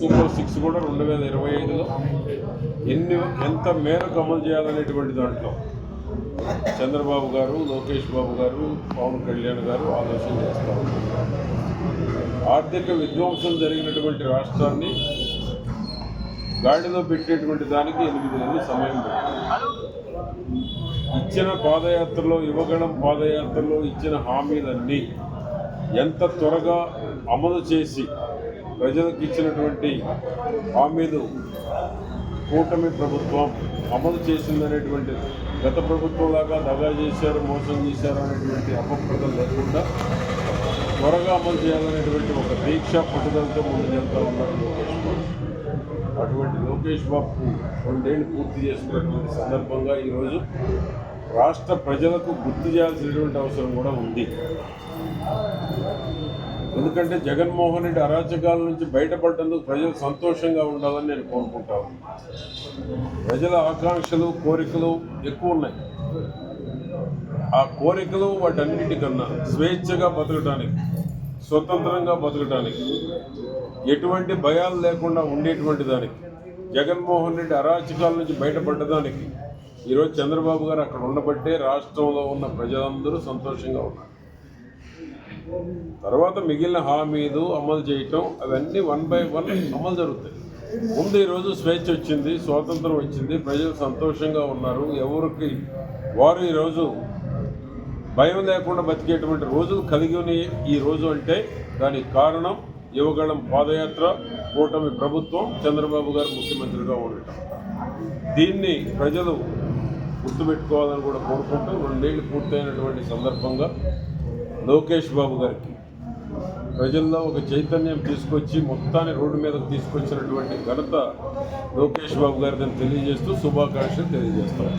Super six కూడా రెండు వేల ఇరవై ఐదులో. ఎన్ని ఎంత మేరకు అమలు చేయాలనేటువంటి దాంట్లో చంద్రబాబు గారు లోకేష్ బాబు గారు పవన్ కళ్యాణ్ గారు ఆలోచన చేస్తూ ఉన్నారు. ఆర్థిక విధ్వంసం జరిగినటువంటి రాష్ట్రాన్ని గాడిలో పెట్టేటువంటి దానికి ఎనిమిది నెలలు సమయం ఇచ్చిన పాదయాత్రలో యువగణం పాదయాత్రలో ఇచ్చిన హామీలన్నీ ఎంత త్వరగా అమలు చేసి ప్రజలకు ఇచ్చినటువంటి హామీలు కూటమి ప్రభుత్వం అమలు చేసిందనేటువంటి గత ప్రభుత్వం లాగా దగా చేశారు మోసం చేశారు అనేటువంటి అపప్రదం లేకుండా త్వరగా అమలు చేయాలనేటువంటి ఒక దీక్ష పట్టుదలతో ముందుకెళ్తా ఉన్నారు లోకేష్ బాబు. అటువంటి లోకేష్ బాబు రెండేళ్ళు పూర్తి చేసుకున్నటువంటి సందర్భంగా ఈరోజు రాష్ట్ర ప్రజలకు గుర్తు చేయాల్సినటువంటి అవసరం కూడా ఉంది. ఎందుకంటే జగన్మోహన్ రెడ్డి అరాచకాల నుంచి బయటపడటందుకు ప్రజలు సంతోషంగా ఉండాలని నేను కోరుకుంటాను. ప్రజల ఆకాంక్షలు కోరికలు ఎక్కువ ఉన్నాయి. ఆ కోరికలు వాటన్నిటికన్నా స్వేచ్ఛగా బతకడానికి స్వతంత్రంగా బతకడానికి ఎటువంటి భయాలు లేకుండా ఉండేటువంటి దానికి జగన్మోహన్ రెడ్డి అరాచకాల నుంచి బయటపడ్డదానికి ఈరోజు చంద్రబాబు గారు అక్కడ ఉండబట్టే రాష్ట్రంలో ఉన్న ప్రజలందరూ సంతోషంగా ఉన్నారు. తర్వాత మిగిలిన హామీలు అమలు చేయటం అవన్నీ వన్ బై వన్ అమలు జరుగుతాయి. ముందు ఈరోజు స్వేచ్ఛ వచ్చింది స్వాతంత్రం వచ్చింది ప్రజలు సంతోషంగా ఉన్నారు. ఎవరికి వారు ఈరోజు భయం లేకుండా బతికేటువంటి రోజులు కలిగి ఉన్నాయి ఈ రోజు అంటే దానికి కారణం యువగళం పాదయాత్ర కూటమి ప్రభుత్వం చంద్రబాబు గారు ముఖ్యమంత్రిగా ఉండటం. దీన్ని ప్రజలు గుర్తుపెట్టుకోవాలని కూడా కోరుకుంటూ రెండేళ్ళు పూర్తయినటువంటి సందర్భంగా లోకేష్ బాబు గారికి. ప్రజల్లో ఒక చైతన్యం తీసుకొచ్చి మొత్తాన్ని రోడ్డు మీదకు తీసుకొచ్చినటువంటి ఘనత లోకేష్ బాబు గారిని తెలియజేస్తూ శుభాకాంక్షలు తెలియజేస్తాం.